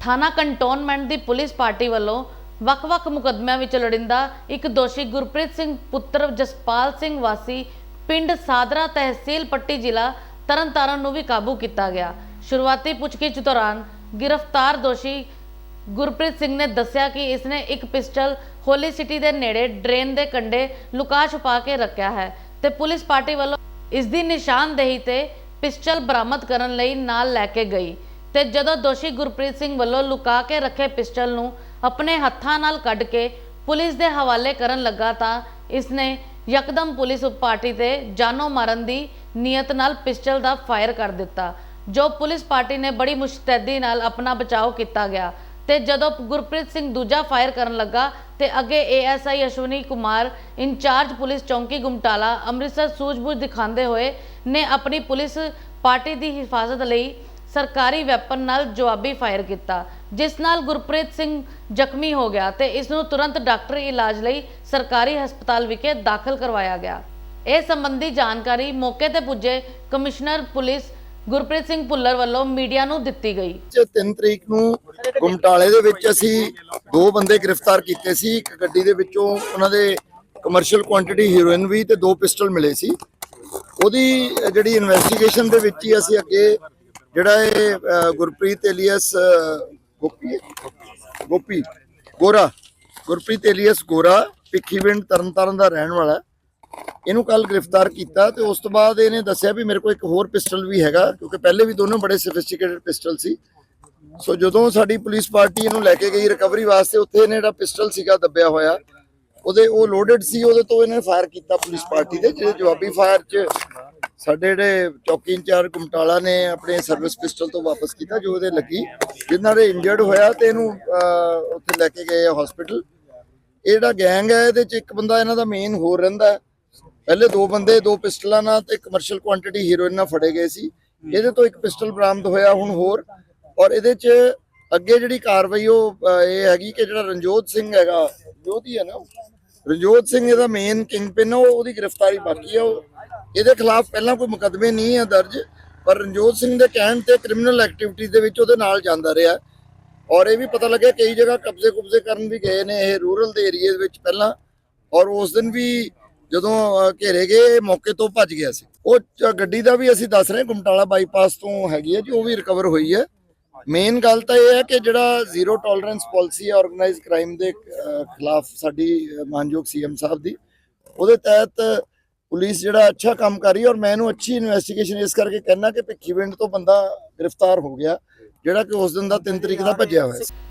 ਥਾਣਾ ਕੰਟੋਨਮੈਂਟ ਦੀ police party ਵੱਲੋਂ ਵੱਖ-ਵੱਖ ਮੁਕੱਦਮਿਆਂ ਵਿੱਚ ਲੜਿੰਦਾ ਇੱਕ ਦੋਸ਼ੀ ਗੁਰਪ੍ਰੀਤ ਸਿੰਘ, ਪੁੱਤਰ ਜਸਪਾਲ ਸਿੰਘ ਵਾਸੀ ਪਿੰਡ ਸਾਦਰਾ ਤਹਿਸੀਲ ਪੱਟੀ ਜ਼ਿਲ੍ਹਾ ਤਰਨਤਾਰਨ ਨੂੰ ਵੀ ਕਾਬੂ ਕੀਤਾ ਗਿਆ। ਸ਼ੁਰੂਆਤੀ ਪੁੱਛਗਿੱਛ ਦੌਰਾਨ ਗ੍ਰਿਫਤਾਰ ਦੋਸ਼ੀ ਗੁਰਪ੍ਰੀਤ ਸਿੰਘ ਨੇ ਦੱਸਿਆ ਕਿ ਇਸਨੇ ਇੱਕ ਪਿਸਟਲ ਹੋਲੀ ਸਿਟੀ ਦੇ ਨੇੜੇ ਡਰੇਨ ਦੇ ਕੰਢੇ ਲੁਕਾ ਛੁਪਾ ਕੇ ਰੱਖਿਆ ਹੈ ਤੇ ਪੁਲਿਸ ਪਾਰਟੀ ਵੱਲੋਂ ਇਸ ਦੀ ਨਿਸ਼ਾਨਦੇਹੀ ਤੇ ਪਿਸਟਲ ਬਰਾਮਦ ਕਰਨ ਲਈ ਨਾਲ ਲੈ ਕੇ ਗਈ। ਤੇ ਜਦੋਂ ਦੋਸ਼ੀ ਗੁਰਪ੍ਰੀਤ ਸਿੰਘ ਵੱਲੋਂ ਲੁਕਾ ਕੇ ਰੱਖੇ ਪਿਸਟਲ ਨੂੰ ਆਪਣੇ ਹੱਥਾਂ ਨਾਲ ਕੱਢ ਕੇ ਪੁਲਿਸ ਦੇ ਹਵਾਲੇ ਕਰਨ ਲੱਗਾ ਤਾਂ ਇਸਨੇ ਯਕਦਮ ਪੁਲਿਸ ਪਾਰਟੀ ਤੇ ਜਾਨੋਂ ਮਾਰਨ ਦੀ ਨੀਅਤ ਨਾਲ ਪਿਸਟਲ ਦਾ ਫਾਇਰ ਕਰ ਦਿੱਤਾ, ਜੋ ਪੁਲਿਸ ਪਾਰਟੀ ਨੇ ਬੜੀ ਮੁਸ਼ਤੈਦੀ ਨਾਲ ਆਪਣਾ ਬਚਾਓ ਕੀਤਾ ਗਿਆ। ਤੇ ਜਦੋਂ ਗੁਰਪ੍ਰੀਤ ਸਿੰਘ ਦੂਜਾ ਫਾਇਰ ਕਰਨ ਲੱਗਾ ਤੇ ਅੱਗੇ ASI Ashwani Kumar, incharge police ਚੌਂਕੀ ਗੁਮਟਾਲਾ, ਅੰਮ੍ਰਿਤਸਰ ਸੂਝਬੂਝ ਦਿਖਾਉਂਦੇ ਹੋਏ ਨੇ ਆਪਣੀ ਪੁਲਿਸ ਪਾਰਟੀ ਦੀ ਹਿਫਾਜ਼ਤ ਲਈ ਸਰਕਾਰੀ ਵੈਪਨ ਨਾਲ ਜਵਾਬੀ ਫਾਇਰ ਕੀਤਾ, ਜਿਸ ਨਾਲ ਗੁਰਪ੍ਰੀਤ ਸਿੰਘ ਜ਼ਖਮੀ ਹੋ ਗਿਆ ਤੇ ਇਸ ਨੂੰ ਤੁਰੰਤ ਡਾਕਟਰੀ ਇਲਾਜ ਲਈ ਸਰਕਾਰੀ ਹਸਪਤਾਲ ਵਿਖੇ ਦਾਖਲ ਕਰਵਾਇਆ ਗਿਆ। ਇਹ ਸੰਬੰਧੀ ਜਾਣਕਾਰੀ ਮੌਕੇ ਤੇ ਪੁੱਜੇ ਕਮਿਸ਼ਨਰ ਪੁਲਿਸ ਗੁਰਪ੍ਰੀਤ ਸਿੰਘ ਭੁੱਲਰ ਵੱਲੋਂ ਮੀਡੀਆ ਨੂੰ ਦਿੱਤੀ ਗਈ। 3 ਤਰੀਕ ਨੂੰ ਗੁਮਟਾਲੇ ਦੇ ਵਿੱਚ ਅਸੀਂ ਦੋ ਬੰਦੇ ਗ੍ਰਿਫਤਾਰ ਕੀਤੇ ਸੀ, ਇੱਕ ਗੱਡੀ ਦੇ ਵਿੱਚੋਂ ਉਹਨਾਂ ਦੇ ਕਮਰਸ਼ੀਅਲ ਕੁਆਂਟੀਟੀ ਹੀਰੋਇਨ ਵੀ ਤੇ ਦੋ ਪਿਸਟਲ ਮਿਲੇ ਸੀ। ਉਹਦੀ ਜਿਹੜੀ ਇਨਵੈਸਟੀਗੇਸ਼ਨ ਦੇ ਵਿੱਚ ਹੀ ਅਸੀਂ ਅੱਗੇ ਜਿਹੜਾ ਇਹ ਗੁਰਪ੍ਰੀਤ ਏਲੀਅਸ ਗੋਪੀ? ਗੋਪੀ, ਗੋਰਾ। ਗੁਰਪ੍ਰੀਤ ਏਲੀਅਸ ਗੋਰਾ, ਭਿੱਖੀਵਿੰਡ ਤਰਨਤਾਰਨ ਦਾ ਰਹਿਣ ਵਾਲਾ। ਇਹਨੂੰ ਕੱਲ ਗ੍ਰਿਫਤਾਰ ਕੀਤਾ ਤੇ ਉਸ ਤੋਂ ਬਾਅਦ ਇਹਨੇ ਦੱਸਿਆ ਵੀ ਮੇਰੇ ਕੋਲ ਇੱਕ ਹੋਰ ਪਿਸਟਲ ਵੀ ਹੈਗਾ, ਕਿਉਂਕਿ ਪਹਿਲੇ ਵੀ ਦੋਨੋਂ ਬੜੇ ਸੋਫਿਸਟੀਕੇਟਡ ਪਿਸਟਲ ਸੀ। ਸੋ ਜਦੋਂ ਸਾਡੀ ਪੁਲਿਸ ਪਾਰਟੀ ਇਹਨੂੰ ਲੈ ਕੇ ਗਈ ਰਿਕਵਰੀ ਵਾਸਤੇ, ਉੱਥੇ ਇਹਨੇ ਜਿਹੜਾ ਪਿਸਟਲ ਸੀਗਾ ਦੱਬਿਆ ਹੋਇਆ, ਉਹਦੇ ਉਹ ਲੋਡਡ ਸੀ, ਉਹਦੇ ਤੋਂ ਇਹਨੇ ਫਾਇਰ ਕੀਤਾ ਪੁਲਿਸ ਪਾਰਟੀ ਦੇ, ਜਿਹੜੇ ਜਵਾਬੀ ਫਾਇਰ 'ਚ ਸਾਡੇ ਜਿਹੜੇ ਚੌਕੀ ਇੰਚਾਰਜ ਕੁਮਟਾਲਾ ਨੇ ਆਪਣੇ ਸਰਵਿਸ ਪਿਸਟਲ ਤੋਂ ਵਾਪਸ ਕੀਤਾ, ਜੋ ਉਹਦੇ ਲੱਗੀ, ਜਿਨ੍ਹਾਂ ਦੇ ਇੰਜਰਡ ਹੋਇਆ ਤੇ ਇਹਨੂੰ ਉੱਥੇ ਲੈ ਕੇ ਗਏ ਹਸਪੀਟਲ ਇਹ ਗੈਂਗ ਹੈ, ਇਹਦੇ 'ਚ ਇੱਕ ਬੰਦਾ ਇਹਨਾਂ ਦਾ ਮੇਨ ਹੋਰ ਰਹਿੰਦਾ ਪਹਿਲੇ ਦੋ ਬੰਦੇ, ਦੋ ਪਿਸਟਲਾਂ ਨਾਲ ਤੇ ਕਮਰਸ਼ੀਅਲ ਕੁਆਂਟੀਟੀ ਹੀਰੋਇਨ ਨਾਲ ਫੜੇ ਗਏ ਸੀ। ਇਹਦੇ ਤੋਂ ਇੱਕ ਪਿਸਟਲ ਬਰਾਮਦ ਹੋਇਆ ਹੁਣ ਹੋਰ। ਔਰ ਇਹਦੇ 'ਚ ਅੱਗੇ ਜਿਹੜੀ ਕਾਰਵਾਈ ਉਹ ਇਹ ਹੈਗੀ ਕਿ ਜਿਹੜਾ ਰਣਜੋਤ ਸਿੰਘ ਹੈਗਾ, ਰਣਜੋਤ ਹੈ ਨਾ ਉਹ? ਰਣਜੋਤ ਸਿੰਘ ਇਹਦਾ ਮੇਨ ਕਿੰਗਪਿਨ ਉਹ ਉਹਦੀ ਗ੍ਰਿਫਤਾਰੀ ਬਾਕੀ ਹੈ ਉਹ ਇਹਦੇ ਖਿਲਾਫ ਪਹਿਲਾਂ ਕੋਈ ਮੁਕੱਦਮੇ ਨਹੀਂ ਹੈ ਦਰਜ, ਪਰ ਰਣਜੋਤ ਸਿੰਘ ਦੇ ਕਹਿਣ ਤੇ ਕ੍ਰਿਮੀਨਲ ਐਕਟੀਵਿਟੀਜ਼ ਦੇ ਵਿੱਚ ਉਹਦੇ ਨਾਲ ਜਾਂਦਾ ਰਿਹਾ ਔਰ ਇਹ ਵੀ ਪਤਾ ਲੱਗਿਆ ਕਈ ਜਗ੍ਹਾ ਕਬਜ਼ੇ ਕੁਬਜ਼ੇ ਕਰਨ ਵੀ ਗਏ ਨੇ ਇਹ ਰੂਰਲ ਦੇ ਏਰੀਆ ਵਿੱਚ ਪਹਿਲਾਂ, ਔਰ ਉਸ ਦਿਨ ਵੀ ਜਦੋਂ ਘੇਰੇ ਗਏ ਮੌਕੇ ਤੋਂ ਭੱਜ ਗਿਆ ਸੀ ਉਹ ਗੱਡੀ ਦਾ ਵੀ ਅਸੀਂ ਦੱਸ ਰਹੇ ਗੁਮਟਾਲਾ ਬਾਈਪਾਸ ਤੋਂ ਹੈਗੀ ਹੈ ਜੀ, ਉਹ ਵੀ ਰਿਕਵਰ ਹੋਈ ਹੈ ਮੇਨ ਗੱਲ ਤਾਂ ਇਹ ਹੈ ਕਿ ਜਿਹੜਾ ਜ਼ੀਰੋ ਟੋਲਰੈਂਸ ਪਾਲਿਸੀ ਹੈ ਆਰਗੇਨਾਈਜ਼ਡ ਕ੍ਰਾਈਮ ਦੇ ਖਿਲਾਫ ਸਾਡੀ ਅਹ, ਮਾਨਯੋਗ ਸੀਐਮ ਸਾਹਿਬ ਦੀ ਉਹਦੇ ਤਹਿਤ ਪੁਲਿਸ ਜਿਹੜਾ ਅੱਛਾ ਕੰਮ ਕਰ ਰਹੀ ਹੈ ਔਰ ਮੈਂ ਇਹਨੂੰ ਅੱਛੀ ਇਨਵੈਸਟੀਗੇਸ਼ਨ ਇਸ ਕਰਕੇ ਕਹਿਣਾ ਕਿ ਭਿੱਖੀਵਿੰਡ ਤੋਂ ਬੰਦਾ ਗ੍ਰਿਫਤਾਰ ਹੋ ਗਿਆ ਜਿਹੜਾ ਕਿ ਉਸ ਦਿਨ ਦਾ 3 ਤਰੀਕ ਦਾ ਭੱਜਿਆ ਹੋਇਆ ਸੀ।